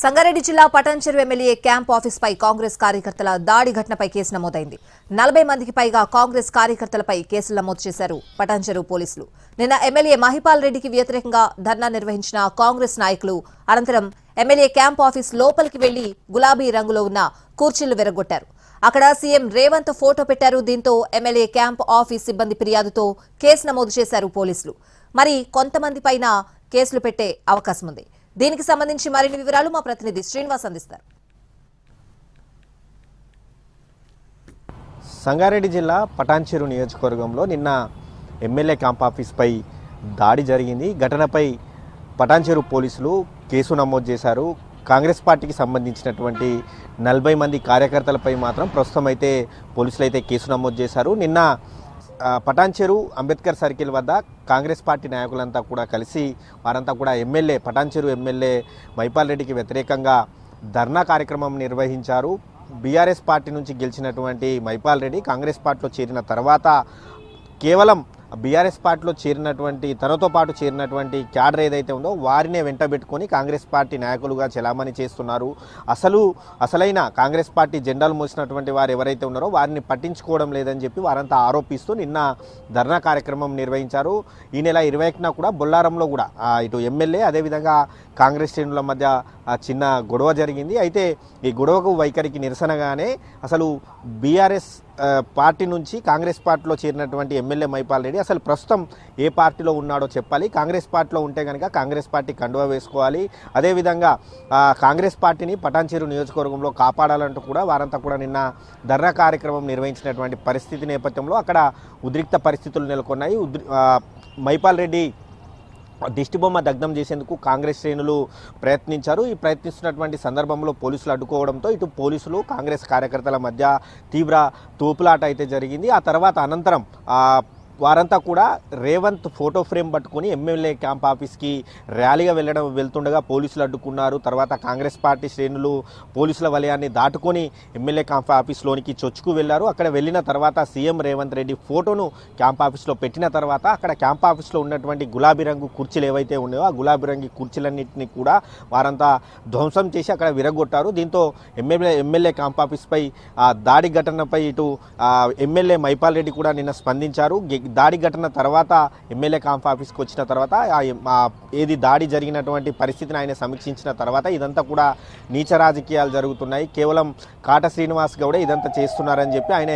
సంగారెడ్డి జిల్లా Patancheru MLA camp office పై కాంగ్రెస్ కార్యకర్తల దాడి ఘటనపై కేసు నమోదైంది. నలభై మందికి పైగా కాంగ్రెస్ కార్యకర్తలపై కేసులు నమోదు చేశారు పటాన్చెరు పోలీసులు. నిన్న ఎమ్మెల్యే మహిపాల్ రెడ్డికి వ్యతిరేకంగా ధర్నా నిర్వహించిన కాంగ్రెస్ నాయకులు అనంతరం ఎమ్మెల్యే క్యాంప్ ఆఫీస్ లోపలికి వెళ్ళి గులాబీ రంగులో ఉన్న కుర్చీలు విరగొట్టారు అక్కడ సీఎం రేవంత్ ఫోటో పెట్టారు. దీంతో ఎమ్మెల్యే క్యాంప్ ఆఫీస్ సిబ్బంది ఫిర్యాదుతో కేసు నమోదు చేశారు పోలీసులు. మరి కొంతమంది పైన కేసులు పెట్టే అవకాశం ఉంది. దీనికి సంబంధించి మరిన్ని వివరాలు మా ప్రతినిధి శ్రీనివాస్ అందిస్తారు. సంగారెడ్డి జిల్లా పటాన్చెరు నియోజకవర్గంలో నిన్న ఎమ్మెల్యే క్యాంప్ ఆఫీస్పై దాడి జరిగింది. ఘటనపై పటాన్చెరు పోలీసులు కేసు నమోదు చేశారు. కాంగ్రెస్ పార్టీకి సంబంధించినటువంటి నలభై మంది కార్యకర్తలపై మాత్రం ప్రస్తుతం అయితే పోలీసులు అయితే కేసు నమోదు చేశారు. నిన్న పటాన్ చెరువు అంబేద్కర్ సర్కిల్ వద్ద కాంగ్రెస్ పార్టీ నాయకులంతా కూడా కలిసి వారంతా కూడా ఎమ్మెల్యే పటాన్ చెరువు ఎమ్మెల్యే మైపాల్ రెడ్డికి వ్యతిరేకంగా ధర్నా కార్యక్రమం నిర్వహించారు. బీఆర్ఎస్ పార్టీ నుంచి గెలిచినటువంటి మైపాల్ రెడ్డి కాంగ్రెస్ పార్టీలో చేరిన తర్వాత కేవలం బీఆర్ఎస్ పార్టీలో చేరినటువంటి తనతో పాటు చేరినటువంటి క్యాడర్ ఏదైతే ఉందో వారినే వెంటబెట్టుకొని కాంగ్రెస్ పార్టీ నాయకులుగా చెలామణి చేస్తున్నారు. అసలు అసలైన కాంగ్రెస్ పార్టీ జెండాలు మోసినటువంటి వారు ఎవరైతే ఉన్నారో వారిని పట్టించుకోవడం లేదని చెప్పి వారంతా ఆరోపిస్తూ నిన్న ధర్నా కార్యక్రమం నిర్వహించారు. ఈ నెల ఇరవై ఒకటిన కూడా బొల్లారంలో కూడా ఇటు ఎమ్మెల్యే అదేవిధంగా కాంగ్రెస్ శ్రేణుల మధ్య చిన్న గొడవ జరిగింది. అయితే ఈ గొడవకు వైఖరికి నిరసనగానే అసలు బీఆర్ఎస్ పార్టీ నుంచి కాంగ్రెస్ పార్టీలో చేరినటువంటి ఎమ్మెల్యే మైపాల్ రెడ్డి అసలు ప్రస్తుతం ఏ పార్టీలో ఉన్నాడో చెప్పాలి. కాంగ్రెస్ పార్టీలో ఉంటే కనుక కాంగ్రెస్ పార్టీ కండువ వేసుకోవాలి. అదేవిధంగా కాంగ్రెస్ పార్టీని పటాన్చేరు నియోజకవర్గంలో కాపాడాలంటూ కూడా వారంతా కూడా నిన్న ధర్నా కార్యక్రమం నిర్వహించినటువంటి పరిస్థితి నేపథ్యంలో అక్కడ ఉద్రిక్త పరిస్థితులు నెలకొన్నాయి. ఉద్రి మైపాల్ రెడ్డి దిష్టిబొమ్మ దగ్ధం చేసేందుకు కాంగ్రెస్ శ్రేణులు ప్రయత్నించారు. ఈ ప్రయత్నిస్తున్నటువంటి సందర్భంలో పోలీసులు అడ్డుకోవడంతో ఇటు పోలీసులు కాంగ్రెస్ కార్యకర్తల మధ్య తీవ్ర తోపులాట అయితే జరిగింది. ఆ తర్వాత అనంతరం వారంతా కూడా రేవంత్ ఫోటో ఫ్రేమ్ పట్టుకొని ఎమ్మెల్యే క్యాంప్ ఆఫీస్కి ర్యాలీగా వెళ్ళడం వెళ్తుండగా పోలీసులు అడ్డుకున్నారు. తర్వాత కాంగ్రెస్ పార్టీ శ్రేణులు పోలీసుల వలయాన్ని దాటుకొని ఎమ్మెల్యే క్యాంప్ ఆఫీస్లోనికి చొచ్చుకు వెళ్ళారు. అక్కడ వెళ్ళిన తర్వాత సీఎం రేవంత్ రెడ్డి ఫోటోను క్యాంప్ ఆఫీస్లో పెట్టిన తర్వాత అక్కడ క్యాంప్ ఆఫీస్లో ఉన్నటువంటి గులాబీ రంగు కుర్చీలు ఏవైతే ఉన్నాయో ఆ గులాబీ రంగు కుర్చీలన్నింటినీ కూడా వారంతా ధ్వంసం చేసి అక్కడ విరగొట్టారు దీంతో ఎమ్మెల్యే ఎమ్మెల్యే క్యాంప్ ఆఫీస్పై ఆ దాడి ఘటనపై ఇటు ఎమ్మెల్యే మైపాల్ రెడ్డి కూడా నిన్న స్పందించారు. దాడి ఘటన తర్వాత ఎమ్మెల్యే కాంఫ్ ఆఫీస్కి వచ్చిన తర్వాత ఏది దాడి జరిగినటువంటి పరిస్థితిని ఆయన సమీక్షించిన తర్వాత ఇదంతా కూడా నీచ రాజకీయాలు జరుగుతున్నాయి. కేవలం కాట శ్రీనివాస్ గౌడే ఇదంతా చేస్తున్నారని చెప్పి ఆయన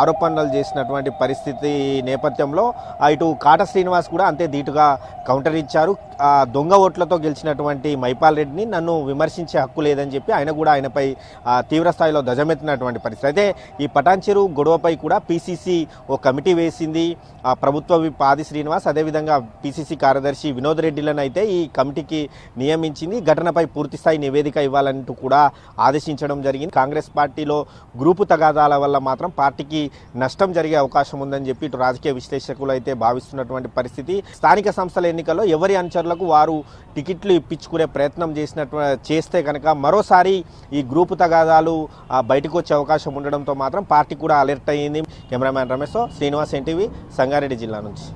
ఆరోపణలు చేసినటువంటి పరిస్థితి నేపథ్యంలో ఇటు కాట శ్రీనివాస్ కూడా అంతే ధీటుగా కౌంటర్ ఇచ్చారు. దొంగ ఓట్లతో గెలిచినటువంటి మైపాల్ రెడ్డిని నన్ను విమర్శించే హక్కు లేదని చెప్పి ఆయన కూడా ఆయనపై తీవ్ర స్థాయిలో ధ్వజమెత్తినటువంటి పరిస్థితి. అయితే ఈ పటాన్చెరు గొడవపై కూడా పీసీసీ ఓ కమిటీ వేసింది. ప్రభుత్వ పాది శ్రీనివాస్ అదేవిధంగా పీసీసీ కార్యదర్శి వినోద్ రెడ్డిలను అయితే ఈ కమిటీకి నియమించింది. ఘటనపై పూర్తిస్థాయి నివేదిక ఇవ్వాలంటూ కూడా ఆదేశించడం జరిగింది. కాంగ్రెస్ పార్టీలో గ్రూపు తగాదాల వల్ల మాత్రం పార్టీకి నష్టం జరిగే అవకాశం ఉందని చెప్పి ఇటు రాజకీయ విశ్లేషకులు అయితే భావిస్తున్నటువంటి పరిస్థితి. స్థానిక సంస్థల ఎన్నికల్లో ఎవరి అనుచరులకు వారు టికెట్లు ఇప్పించుకునే ప్రయత్నం చేసినట్టు చేస్తే కనుక మరోసారి ఈ గ్రూపు తగాదాలు బయటకు వచ్చే అవకాశం ఉండడంతో మాత్రం పార్టీ కూడా అలర్ట్ అయ్యింది. కెమెరామ్యాన్ రమేష్ శ్రీనివాస్ ఎన్టీవీ సంగారెడ్డి జిల్లా నుంచి.